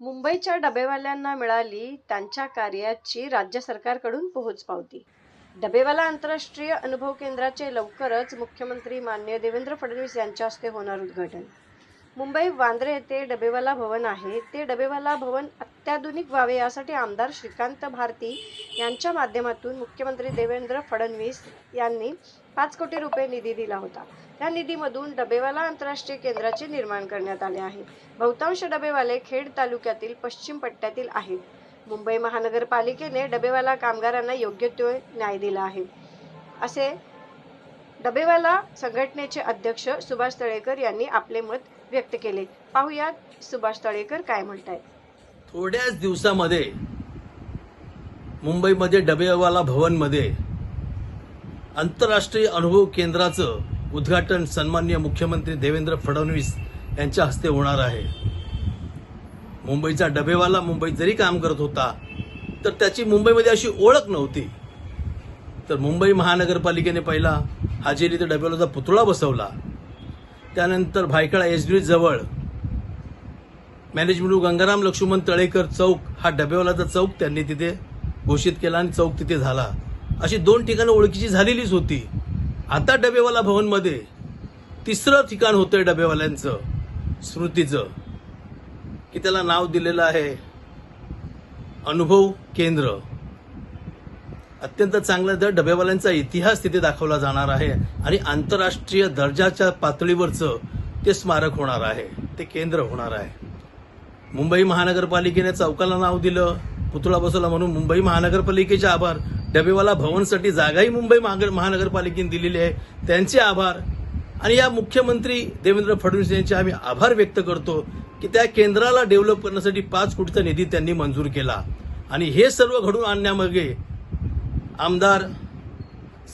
मुंबईच्या डबेवाल्यांना मिळाली त्यांच्या कार्याची राज्य सरकारकडून पोहोच पावती. डबेवाला आंतरराष्ट्रीय अनुभव केंद्राचे लवकरच मुख्यमंत्री मान्य देवेंद्र फडणवीस यांच्या हस्ते होणार उद्घाटन. मुंबई वांद्रे येथे डबेवाला भवन आहे. ते डबेवाला भवन अत्याधुनिक व्हावे यासाठी आमदार श्रीकांत भारती यांच्या माध्यमातून मुख्यमंत्री देवेंद्र फडणवीस यांनी पाच कोटी रुपये निधी दिला होता. त्या निधीमधून डबेवाला आंतरराष्ट्रीय केंद्राचे निर्माण करण्यात आले आहे. बहुतांश डबेवाले खेड तालुक्यातील पश्चिम पट्ट्यातील आहेत. मुंबई महानगरपालिकेने डबेवाला कामगारांना योग्य तो न्याय दिला आहे. असे डबेवाला संघटनेचे अध्यक्ष सुभाष तळेकर यांनी आपले मत व्यक्त केले. पाहुयात सुभाष तळेकर काय म्हणतायत. थोड्याच दिवसामध्ये मुंबईमध्ये डबेवाला भवनमध्ये आंतरराष्ट्रीय अनुभव केंद्राचं उद्घाटन सन्माननीय मुख्यमंत्री देवेंद्र फडणवीस यांच्या हस्ते होणार आहे. मुंबईचा डबेवाला मुंबईत जरी काम करत होता तर त्याची मुंबईमध्ये अशी ओळख नव्हती. तर मुंबई महानगरपालिकेने पहिला हाजेरी ते डबेवालाचा पुतळा बसवला. त्यानंतर भायखळा एस जवळ मॅनेजमेंट गंगाराम लक्ष्मण तळेकर चौक हा डबेवालाचा चौक त्यांनी तिथे घोषित केला आणि चौक तिथे झाला. अशी दोन ठिकाणं ओळखीची झालेलीच होती. आता डबेवाला भवनमध्ये तिसरं ठिकाण होतंय डबेवाल्यांचं स्मृतीचं की त्याला नाव दिलेलं आहे अनुभव केंद्र. अत्यंत चांगल्या दर डबेवाल्यांचा इतिहास तिथे दाखवला जाणार आहे आणि आंतरराष्ट्रीय दर्जाच्या पातळीवरचं ते स्मारक होणार आहे. ते केंद्र होणार आहे. मुंबई महानगरपालिकेने चौकाला नाव दिलं. पुतळा बसवला म्हणून मुंबई महानगरपालिकेचे आभार. डबेवाला भवनसाठी जागाही मुंबई महानगरपालिकेने दिलेली आहे. त्यांचे आभार. आणि या मुख्यमंत्री देवेंद्र फडणवीस यांचे आम्ही आभार व्यक्त करतो की त्या केंद्राला डेव्हलप करण्यासाठी पाच कोटीचा निधी त्यांनी मंजूर केला. आणि हे सर्व घडून आणण्यामागे आमदार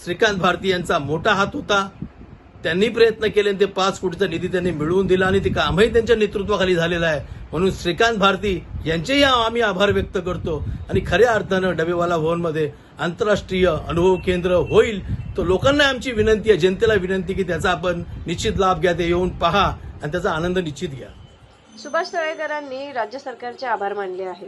श्रीकांत भारती यांचा मोठा हात होता. त्यांनी प्रयत्न केले आणि ते पाच कोटीचा निधी त्यांनी मिळवून दिला आणि ते कामही त्यांच्या नेतृत्वाखाली झालेलं आहे. म्हणून श्रीकांत भारती यांचेही आम्ही आभार व्यक्त करतो. आणि खऱ्या अर्थानं डबेवाला भवनमध्ये आंतरराष्ट्रीय अनुभव केंद्र होईल तर लोकांना आमची विनंती आहे जनतेला विनंती की त्याचा आपण निश्चित लाभ घ्या ते येऊन पहा आणि त्याचा आनंद निश्चित घ्या. सुभाष तळेकरांनी राज्य सरकारचे आभार मानले आहे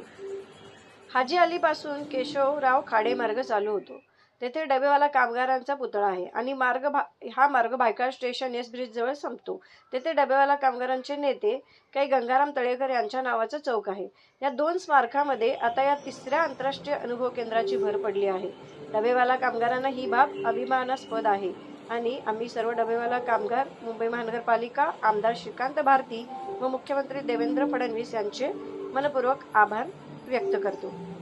हाजी अलीपासून केशवराव खाडे मार्ग चालू होतो. तेथे डबेवाला कामगारांचा पुतळा आहे आणि मार्ग भा हा मार्ग भायखळा स्टेशन एस ब्रिज जवळ संपतो. तेथे डबेवाला कामगारांचे नेते काही गंगाराम तळेकर यांच्या नावाचं चौक आहे. या दोन स्मारकामध्ये आता या तिसऱ्या आंतरराष्ट्रीय अनुभव केंद्राची भर पडली आहे. डबेवाला कामगारांना ही बाब अभिमानास्पद आहे. आणि आम्ही सर्व डबेवाला कामगार मुंबई महानगरपालिका आमदार श्रीकांत भारती व मुख्यमंत्री देवेंद्र फडणवीस यांचे मनपूर्वक आभार व्यक्त करतो.